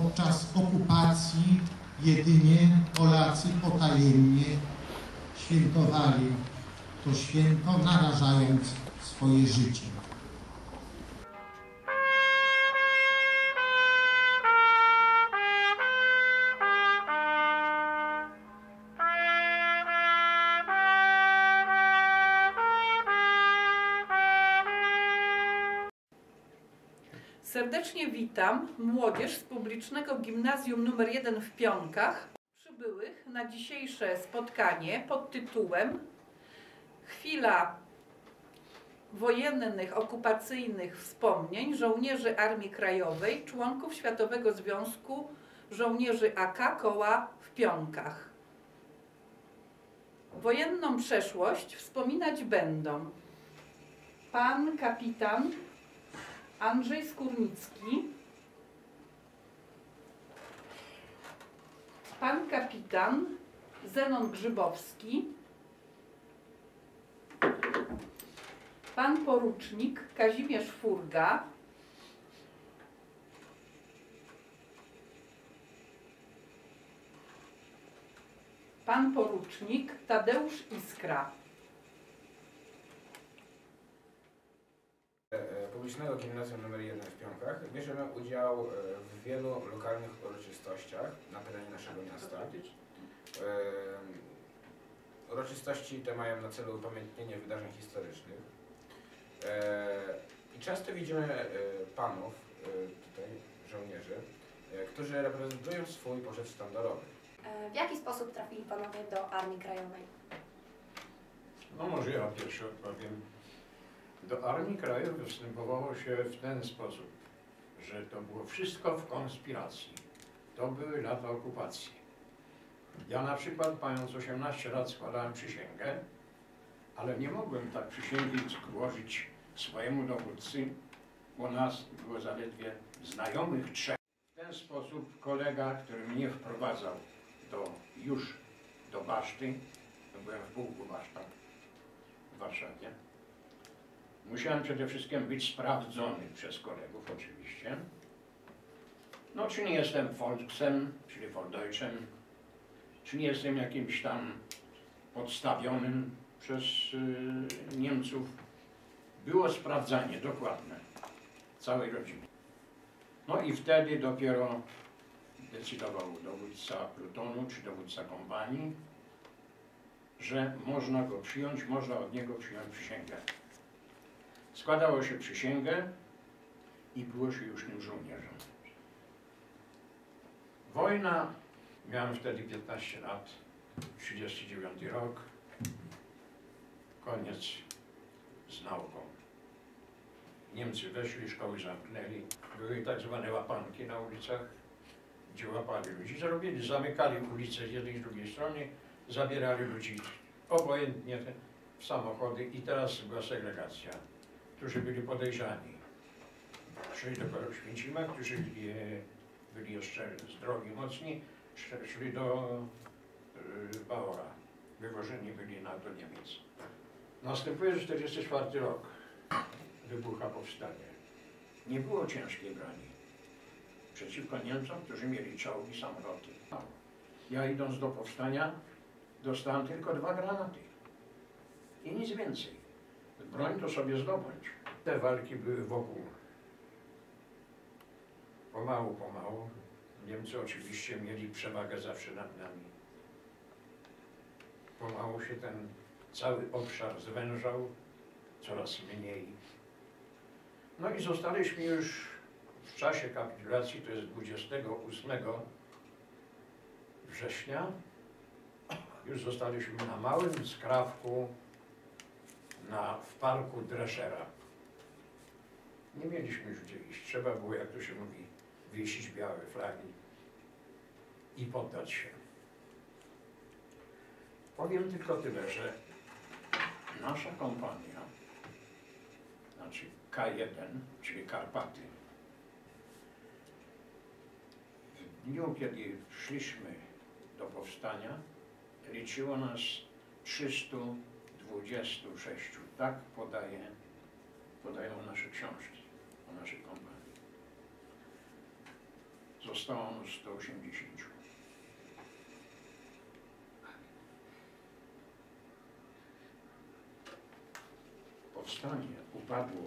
podczas okupacji jedynie Polacy potajemnie świętowali to święto, narażając swoje życie. Serdecznie witam młodzież z publicznego gimnazjum nr 1 w Pionkach, przybyłych na dzisiejsze spotkanie pod tytułem Chwila wojennych, okupacyjnych wspomnień żołnierzy Armii Krajowej, członków Światowego Związku Żołnierzy AK Koła w Pionkach. Wojenną przeszłość wspominać będą pan kapitan Andrzej Skórnicki, pan kapitan Zenon Grzybowski, pan porucznik Kazimierz Furga, pan porucznik Tadeusz Iskra. E, Publicznego Gimnazjum nr 1 w Pionkach bierzemy udział e, w wielu lokalnych uroczystościach na terenie naszego miasta. E, Uroczystości te mają na celu upamiętnienie wydarzeń historycznych. E, I często widzimy panów, tutaj żołnierzy, którzy reprezentują swój poczet sztandarowy. W jaki sposób trafili panowie do Armii Krajowej? No może ja pierwszy odpowiem. Do Armii Krajowej wstępowało się w ten sposób, że to było wszystko w konspiracji. To były lata okupacji. Ja na przykład, mając 18 lat, składałem przysięgę, ale nie mogłem tak przysięgi złożyć swojemu dowódcy, bo nas było zaledwie znajomych trzech. W ten sposób kolega, który mnie wprowadzał do, już do baszty, byłem w pułku baszta w Warszawie, musiałem przede wszystkim być sprawdzony przez kolegów oczywiście. No, czy nie jestem Volksem, czyli Volksdeutschem, czy nie jestem jakimś tam podstawionym przez y, Niemców. Było sprawdzanie dokładne całej rodziny. No i wtedy dopiero decydował dowódca plutonu czy dowódca kompanii, że można go przyjąć, można od niego przyjąć przysięgę. Składało się przysięgę i było się już nim żołnierzem. Wojna, miałem wtedy 15 lat, 39 rok, koniec z nauką. Niemcy weszli, szkoły zamknęli, były tak zwane łapanki na ulicach, gdzie łapali ludzi, zrobili, zamykali ulice z jednej i z drugiej strony, zabierali ludzi obojętnie w samochody i teraz była segregacja. Którzy byli podejrzani, szli do Święcima, którzy byli, jeszcze z drogi mocni, sz- szli do y, Bałora. Wywożeni byli na, do Niemiec. Następuje 44 rok. Wybucha powstanie. Nie było ciężkiej broni przeciwko Niemcom, którzy mieli czołgi, samoloty. Ja idąc do powstania dostałem tylko dwa granaty i nic więcej. Broń to sobie zdobądź. Te walki były wokół. Pomału, pomału. Niemcy oczywiście mieli przewagę zawsze nad nami. Pomału się ten cały obszar zwężał, coraz mniej. No i zostaliśmy już w czasie kapitulacji, to jest 28 września, już zostaliśmy na małym skrawku na, w parku Dreschera. Nie mieliśmy już gdzie iść. Trzeba było, jak to się mówi, wiesić białe flagi i poddać się. Powiem tylko tyle, że nasza kompania, znaczy K1, czyli Karpaty, w dniu, kiedy szliśmy do powstania, liczyło nas 326. Tak podaje, podają nasze książki o naszej kompanii. Zostało 180. Powstanie upadło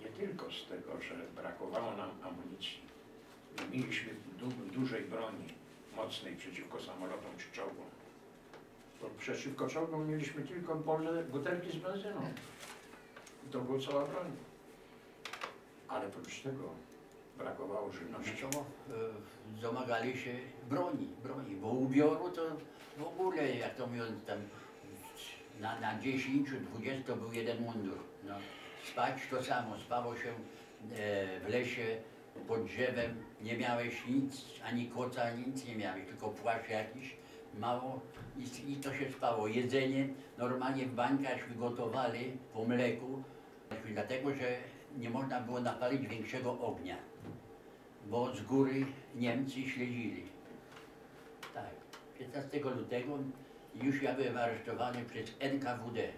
nie tylko z tego, że brakowało nam amunicji. Nie mieliśmy du dużej broni mocnej przeciwko samolotom czy czołgom. Bo przeciwko mieliśmy tylko polne butelki z benzyną. I to była cała broń. Ale oprócz tego brakowało żywności. Zresztą e, domagali się broni, broni, bo ubioru to w ogóle, jak to mówią, tam na, na 10, 20 to był jeden mundur. No. Spać to samo, spało się e, w lesie, pod drzewem, nie miałeś nic, ani kota, nic nie miałeś, tylko płaszcz jakiś, mało i, i to się spało. Jedzenie normalnie w bańkach wygotowali po mleku, dlatego że nie można było napalić większego ognia bo z góry Niemcy śledzili. Tak. 15 lutego już ja byłem aresztowany przez NKWD.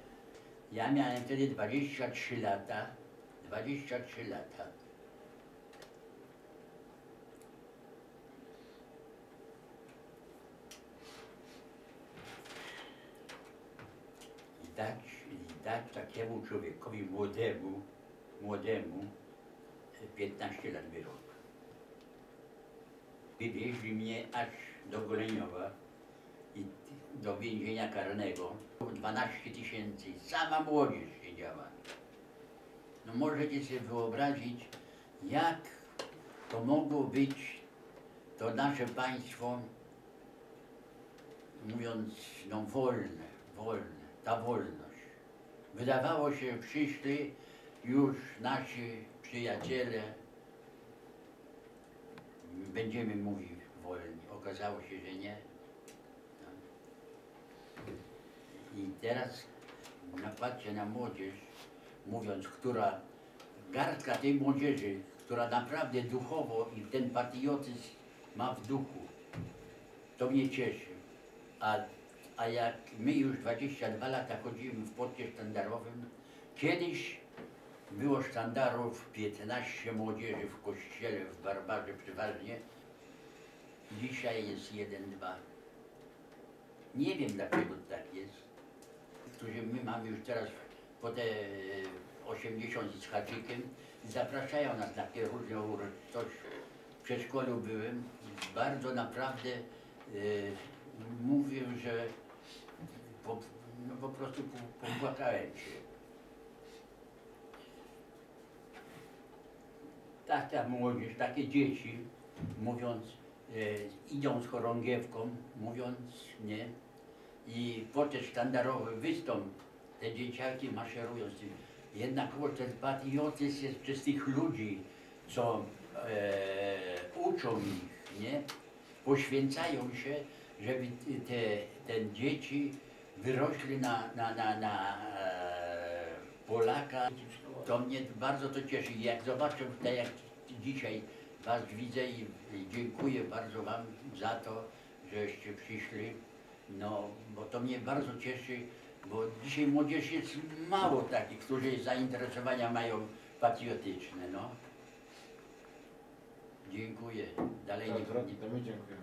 Ja miałem wtedy 23 lata. 23 lata. Dać, dać takiemu człowiekowi młodemu, młodemu e, 15 lat wyroku. Wywieźli mnie aż do Goleniowa i do więzienia karnego. 12 tysięcy, sama młodzież siedziała. No możecie sobie wyobrazić, jak to mogło być to nasze państwo, mówiąc, no wolne, wolne, ta wolność. Wydawało się, przyszli już nasi przyjaciele, będziemy mówić wolni. Okazało się, że nie. I teraz napatrzcie na młodzież, mówiąc, która garstka tej młodzieży, która naprawdę duchowo i ten patriotyzm ma w duchu, to mnie cieszy. A, a jak my już 22 lata chodzimy w porcie sztandarowym, kiedyś było sztandarów 15 młodzieży w kościele w Barbarze przeważnie. Dzisiaj jest jeden, dwa. Nie wiem dlaczego tak jest. Którzy my mamy już teraz po te 80 z haczykiem zapraszają nas na takie różne uroczystości. W przedszkolu byłem. Bardzo naprawdę e, mówię, że po, no po prostu po- popłakałem się. taka młodzież, takie dzieci, mówiąc, e, idą z chorągiewką, mówiąc, nie, i potem sztandarowy wystąp, te dzieciaki maszerują z tym. Jednakowoż ten patriotyzm jest przez tych ludzi, co e, uczą ich, nie, poświęcają się, żeby te, te dzieci wyrośli na, na, na, na e, Polaka. To mnie bardzo to cieszy. Jak zobaczę, tak jak dzisiaj Was widzę i dziękuję bardzo Wam za to, żeście przyszli. No, bo to mnie bardzo cieszy, bo dzisiaj młodzież jest mało takich, którzy zainteresowania mają patriotyczne, no. Dziękuję. Dalej nie, Dobrze, nie, to my dziękujemy.